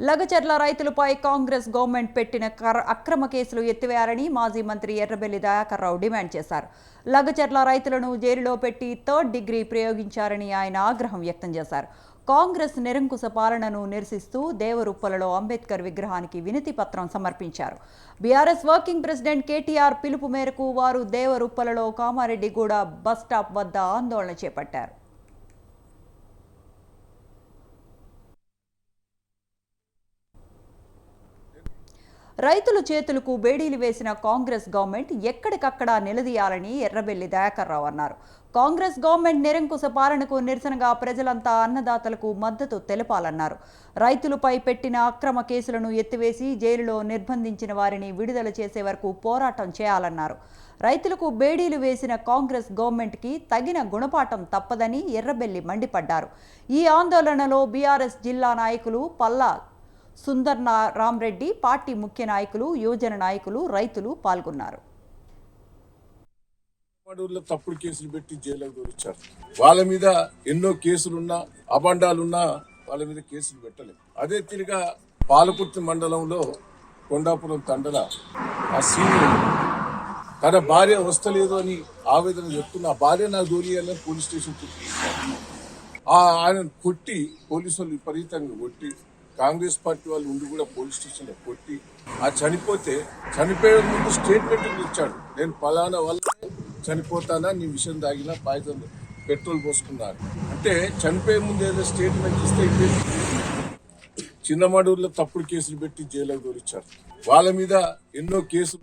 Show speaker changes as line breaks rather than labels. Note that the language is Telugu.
లగచర్ల రైతులపై కాంగ్రెస్ గవర్నమెంట్ పెట్టిన కర- అక్రమ కేసులు ఎత్తివేయాలని మాజీ మంత్రి ఎర్రబెల్లి దయాకర్ రావు డిమాండ్ చేశారు. లగచర్ల రైతులను జైలులో పెట్టి థర్డ్ డిగ్రీ ప్రయోగించారని ఆయన ఆగ్రహం వ్యక్తం చేశారు. కాంగ్రెస్ నిరంకుశ పాలనను నిరసిస్తూ దేవరుప్పలలో అంబేద్కర్ విగ్రహానికి వినతి పత్రం సమర్పించారు. బీఆర్ఎస్ వర్కింగ్ ప్రెసిడెంట్ కేటీఆర్ పిలుపు మేరకు వారు దేవరుప్పలలో కామారెడ్డిగూడ బస్ స్టాప్ వద్ద ఆందోళన చేపట్టారు. రైతుల చేతులకు బేడీలు వేసిన కాంగ్రెస్ గవర్నమెంట్ ఎక్కడికక్కడ నిలదీయాలని ఎర్రబెల్లి దయాకర్ రావు అన్నారు. కాంగ్రెస్ గవర్నమెంట్ నిరంకుశ పాలనకు నిరసనగా ప్రజలంతా అన్నదాతలకు మద్దతు తెలపాలన్నారు. రైతులపై పెట్టిన అక్రమ కేసులను ఎత్తివేసి జైలులో నిర్బంధించిన వారిని విడుదల చేసే వరకు పోరాటం చేయాలన్నారు. రైతులకు బేడీలు వేసిన కాంగ్రెస్ గవర్నమెంట్కి తగిన గుణపాఠం తప్పదని ఎర్రబెల్లి మండిపడ్డారు. ఈ ఆందోళనలో బీఆర్ఎస్ జిల్లా నాయకులు పల్లా సుందర్ నా- రామ్రెడ్డి పార్టీ ముఖ్య నాయకులు యువజన నాయకులు రైతులు పాల్గొన్నారు.
తప్పుడు కేసులు పెట్టి జైలుకు దొరిచారు వాళ్ళ మీద ఎన్నో కేసులున్నా అబండాలున్నా వాళ్ళ మీద కేసులు పెట్టలేదు. అదే తిరిగా పాలకుర్తి మండలంలో కొండాపురం తండల ఆ సీనియర్ తన భార్య వస్తలేదు అని ఆవేదన చెప్తున్న ఆ భార్య నా దూరియాలని పోలీస్ స్టేషన్ ఆ ఆయన కొట్టి పోలీసు వాళ్ళు విపరీతంగా కొట్టి కాంగ్రెస్ పార్టీ వాళ్ళు ఉండి కూడా పోలీస్ స్టేషన్లో కొట్టి ఆ చనిపోతే చనిపోయే ముందు స్టేట్మెంట్ ఇచ్చాడు. నేను పలానా వల్ల చనిపోతానా నీ విషయం తాగినా పాయితం పెట్రోల్ పోసుకున్నాను అంటే చనిపోయే ముందు ఏదో స్టేట్మెంట్ ఇస్తే చిన్నమడూరులో తప్పుడు కేసులు పెట్టి జైలుకు దొరిచారు వాళ్ళ మీద ఎన్నో కేసులు